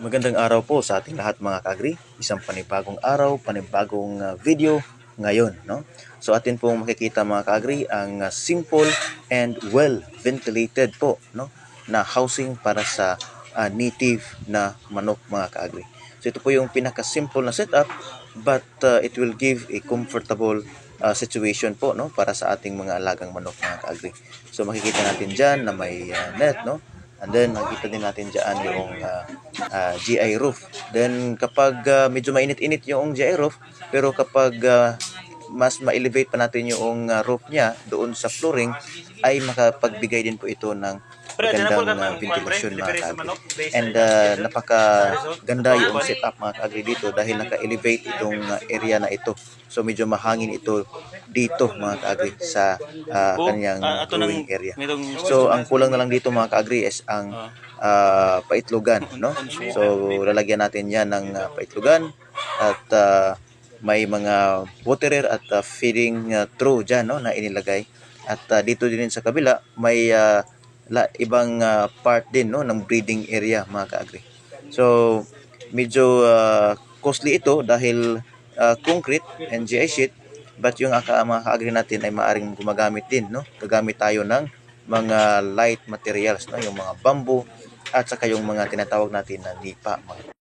Magandang araw po sa ating lahat mga kagri. Isang panibagong araw, panibagong uh, video ngayon. No? So atin pong makikita mga kagri ang uh, simple and well ventilated po no? na housing para sa uh, native na manok mga kagri. So ito po yung pinaka-simple na setup but uh, it will give a comfortable uh, situation po no para sa ating mga alagang manok mga kaagri. So makikita natin diyan na may uh, net no. And then makikita din natin diyan yung uh, uh, GI roof. Then kapag uh, medyo mainit-init yung GI roof pero kapag uh, mas ma-elevate pa natin yung uh, roof niya doon sa flooring ay makapagbigay din po ito ng magandang uh, ventilasyon mga kaagri. And uh, napaka ganda yung setup mga kaagri dito dahil naka-elevate itong uh, area na ito. So medyo mahangin ito dito mga kaagri sa uh, kanyang Ah, growing area. So ang kulang na lang dito mga kaagri is ang uh, paitlugan, no? So lalagyan natin 'yan ng uh, paitlugan at uh, may mga waterer at uh, feeding uh, trough dyan, no, na inilagay. At uh, dito din sa kabila may uh, la, ibang uh, part din no ng breeding area mga kaagri. So medyo uh, costly ito dahil uh, concrete and GI sheet but yung aka, mga kaagri natin ay maaring gumagamit din no. Gagamit tayo ng mga light materials no, yung mga bamboo at saka yung mga tinatawag natin na nipa mga